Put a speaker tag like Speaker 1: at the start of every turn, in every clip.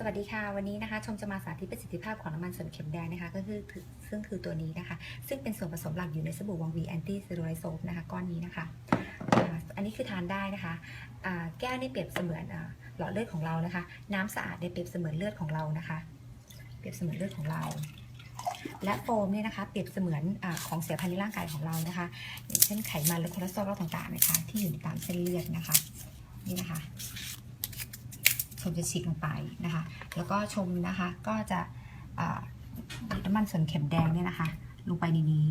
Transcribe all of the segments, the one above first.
Speaker 1: สวัสดีค่ะ วันนี้นะคะชมจะมาสาธิตประสิทธิภาพของน้ำมันส่วนเข็มแดงนะคะก็คือซึ่งคือตัวนี้นะคะ ซึ่งเป็นส่วนผสมหลักอยู่ในสบู่วังวีแอนตี้เซลลูไลโซฟนะคะก้อนนี้นะคะอันนี้คือทานได้นะคะแก้วนี่เปรียบเสมือนหลอดเลือดของเรานะคะ น้ำสะอาดเนี่ยเปรียบเสมือนเลือดของเรานะคะ เปรียบเสมือนเลือดของเรา และโฟมเนี่ยนะคะ เปรียบเสมือนอของเสียภายในร่างกายของเรานะคะอย่างเช่นไขมันและคอเลสเตอรอลต่างๆนะคะที่อยู่ตามเส้นเลือดนะคะนี่นะคะ ชมจะฉีดลงไปนะคะ แล้วก็ชมนะคะก็จะน้ำมันส่วนเข็มแดงเนี่ยนะคะ ลงไปในนี้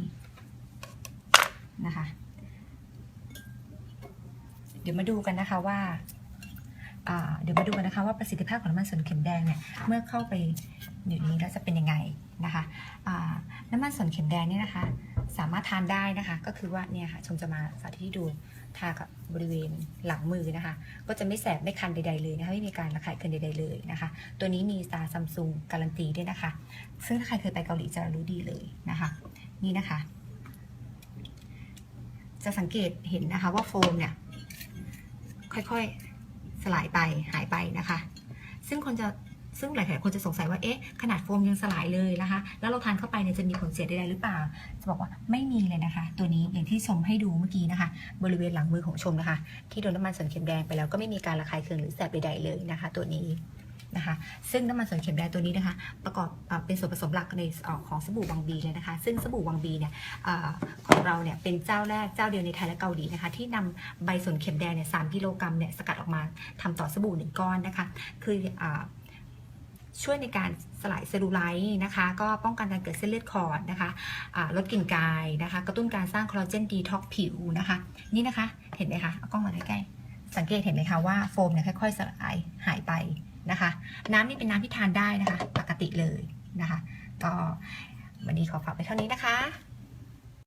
Speaker 1: นะคะ เดี๋ยวมาดูกันนะคะว่าเดี๋ยวมาดูกันนะคะว่าประสิทธิภาพของน้ำมันส่วนเข็มแดงเนี่ยเมื่อเข้าไปอยู่นี้แล้วจะเป็นยังไงนะคะน้ำมันส่วนเข็มแดงเนี่ยนะคะ สามารถทานได้นะคะ ก็คือว่าเนี่ยค่ะชมจะมาสาธิตให้ดูทากับบริเวณหลังมือนะคะ ก็จะไม่แสบไม่คันใดๆเลยนะคะไม่มีการระคายเคืองใดๆเลยนะคะ ตัวนี้มีตาซัมซุงการันตีด้วยนะคะ ซึ่งถ้าใครเคยไปเกาหลีจะรู้ดีเลยนะคะ นี่นะคะ จะสังเกตเห็นนะคะว่าโฟมเนี่ยค่อยๆสลายไปหายไปนะคะ ซึ่งคนจะ ซึ่งหลาย ๆ คนจะสงสัยว่าเอ๊ะขนาดโฟมยังสลายเลยนะคะ แล้วเราทานเข้าไปเนี่ยจะมีผลเสียใดๆหรือเปล่า จะบอกว่าไม่มีเลยนะคะ ตัวนี้อย่างที่ชมให้ดูเมื่อกี้นะคะ บริเวณหลังมือของชมนะคะ ที่โดนน้ำมันสนเข็มแดงไปแล้วก็ไม่มีการระคายเคืองหรือแสบใด ๆ เลยนะคะ ตัวนี้นะคะซึ่งน้ำมันส่วนเข็มแดงตัวนี้นะคะ ประกอบเป็นส่วนผสมหลักในออของสบู่วังบีเลยนะคะ ซึ่งสบู่วังบีเนี่ยอของเราเนี่ยเป็นเจ้าแรกเจ้าเดียวในไทยและเกาหลีนะคะ ที่นำใบส่วนเข็มแดงเนี่ยสกิโลกรัมเนี่ยสกัดออกมาทำต่อสบู่หนึ่งก้อนนะคะ คืออ ช่วยในการสลายเซลลูไลท์นะคะ ก็ป้องกันการเกิดเส้นเลือดขอดนะคะะลดกลิ่นกายนะคะ กระตุ้นการสร้างคอลลาเจนดีท็อกผิวนะคะ นี่นะคะ เห็นไหมคะเอากล้องมาใกล้สังเกตเห็นไหมคะว่าโฟมเนี่ยค่อยๆ สลายหายไปนะคะ น้ำนี่เป็นน้ำที่ทานได้นะคะ ปกติเลยนะคะ ก็วันนี้ขอฝากไปเท่านี้นะคะ